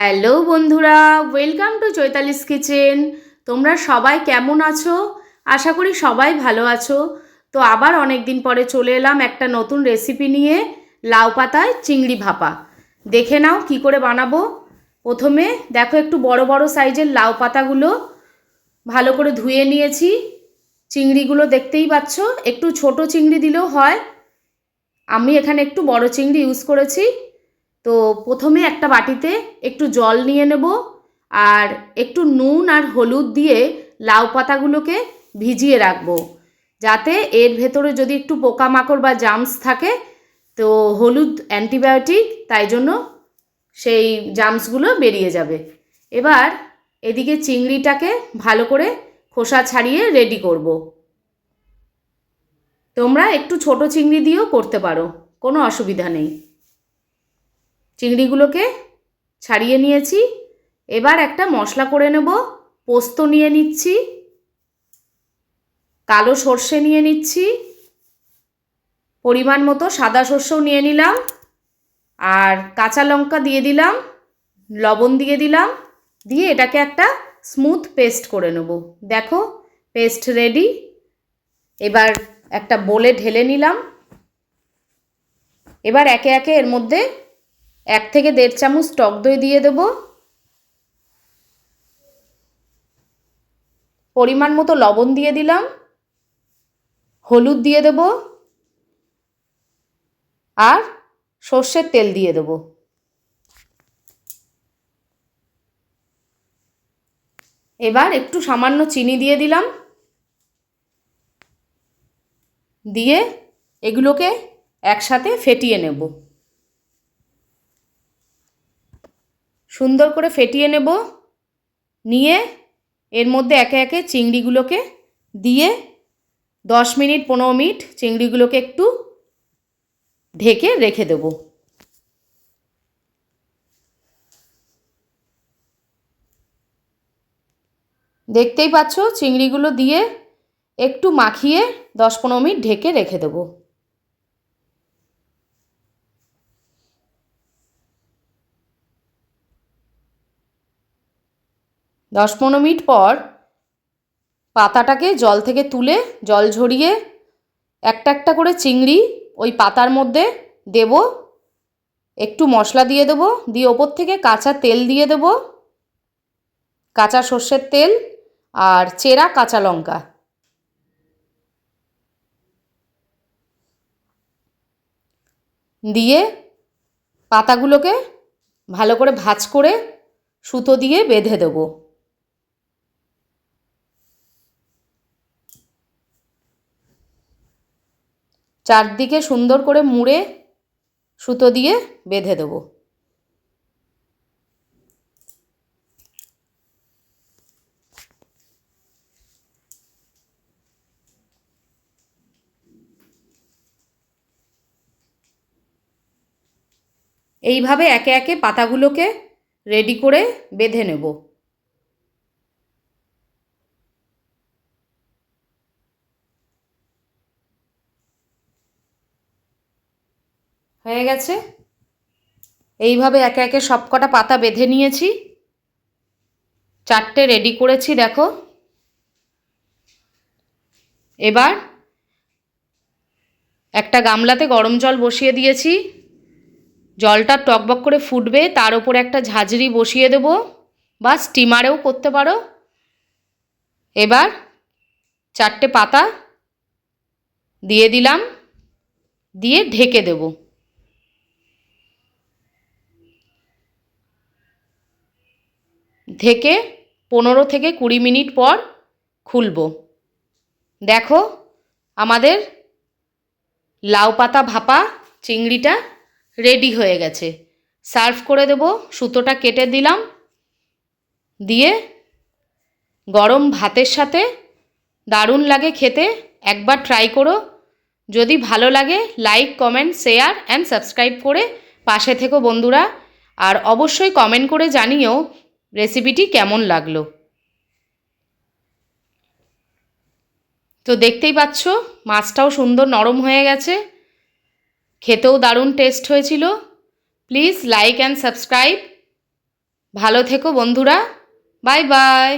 Hello বন্ধুরা, welcome to Chaitali's kitchen. তোমরা সবাই কেমন আছো? আশা করি সবাই ভালো আছো। তো আবার অনেক দিন পরে চলে এলাম একটা নতুন রেসিপি নিয়ে, লাউ পাতায় চিংড়ি ভাপা। দেখে নাও কি করে বানাবো। প্রথমে দেখো একটু বড় বড় সাইজের লাউ পাতাগুলো ভালো করে ধুয়ে নিয়েছি। চিংড়িগুলো দেখতেই পাচ্ছ, একটু ছোট চিংড়ি দিলেও হয়। আমি এখানে একটু বড় চিংড়ি ইউজ করেছি। তো প্রথমে একটা বাটিতে একটু জল নিয়ে নেব আর একটু নুন আর হলুদ দিয়ে লাউ পাতাগুলোকে ভিজিয়ে রাখব। যাতে এর ভেতরে যদি একটু পোকামাকড় বা জামস থাকে, তো হলুদ অ্যান্টিবায়োটিক, তাই জন্য সেই জামসগুলো বেরিয়ে যাবে। এবার এদিকে চিংড়িটাকে ভালো করে খোসা ছাড়িয়ে রেডি করব। তোমরা একটু ছোট চিংড়ি দিয়েও করতে পারো, কোনো অসুবিধা নেই। চিংড়িগুলোকে ছাড়িয়ে নিয়েছি। এবার একটা মশলা করে নেব। পোস্ত নিয়ে নিচ্ছি। কালো সর্ষে নিয়ে নিচ্ছি। পরিমাণ মতো সাদা সর্ষেও নিয়ে নিলাম। আর কাঁচা লঙ্কা দিয়ে দিলাম। লবণ দিয়ে দিলাম। দিয়ে এটাকে একটা স্মুথ পেস্ট করে নেব। দেখো, পেস্ট রেডি। এবার একটা বোলে ঢেলে নিলাম। এবার একে একে এর মধ্যে এক থেকে দেড় চামচ টক দই দিয়ে দেব। পরিমাণ মতো লবণ দিয়ে দিলাম। হলুদ দিয়ে দেব। আর সর্ষের তেল দিয়ে দেব। এবার একটু সামান্য চিনি দিয়ে দিলাম। দিয়ে এগুলোকে একসাথে ফেটিয়ে নেব। সুন্দর করে ফেটিয়ে নেব। নিয়ে এর মধ্যে একে একে চিংড়িগুলোকে দিয়ে দশ মিনিট, পনেরো মিনিট চিংড়িগুলোকে একটু ঢেকে রেখে দেব। দেখতেই পাচ্ছ, চিংড়িগুলো দিয়ে একটু মাখিয়ে দশ পনেরো মিনিট ঢেকে রেখে দেবো। দশ পনেরো মিনিট পর পাতাটাকে জল থেকে তুলে জল ঝরিয়ে একটা একটা করে চিংড়ি ওই পাতার মধ্যে দেব। একটু মশলা দিয়ে দেবো, দিয়ে ওপর থেকে কাঁচা তেল দিয়ে দেব। কাঁচা সর্ষের তেল আর চেরা কাঁচা লঙ্কা। দিয়ে পাতাগুলোকে ভালো করে ভাজ করে সুতো দিয়ে বেঁধে দেবো। চারদিকে সুন্দর করে মুড়ে সুতো দিয়ে বেঁধে দেবো। এইভাবে একে একে পাতাগুলোকে রেডি করে বেঁধে নেব। হয়ে গেছে? এইভাবে একে একে সব কটা পাতা বেঁধে নিয়েছি। চারটে রেডি করেছি, দেখো। এবার একটা গামলাতে গরম জল বসিয়ে দিয়েছি। জলটা টকবক করে ফুটবে, তার উপরে একটা ঝাঁঝরি বসিয়ে দেব। বা স্টিমারেও করতে পারো। এবার চারটে পাতা দিয়ে দিলাম, দিয়ে ঢেকে দেবো। থেকে পনেরো থেকে কুড়ি মিনিট পর খুলব। দেখো আমাদের লাউ পাতা ভাপা চিংড়িটা রেডি হয়ে গেছে। সার্ভ করে দেব, সুতোটা কেটে দিলাম। দিয়ে গরম ভাতের সাথে দারুণ লাগে খেতে, একবার ট্রাই করো। যদি ভালো লাগে like comment share and subscribe করে পাশে থেকো বন্ধুরা। আর অবশ্যই কমেন্ট করে জানিও রেসিপিটি কেমন লাগল? তো দেখতেই পাচ্ছ, মাছটাও সুন্দর নরম হয়ে গেছে। খেতেও দারুণ টেস্ট হয়েছিল। প্লিজ লাইক অ্যান্ড সাবস্ক্রাইব ভালো থেকো বন্ধুরা। Bye bye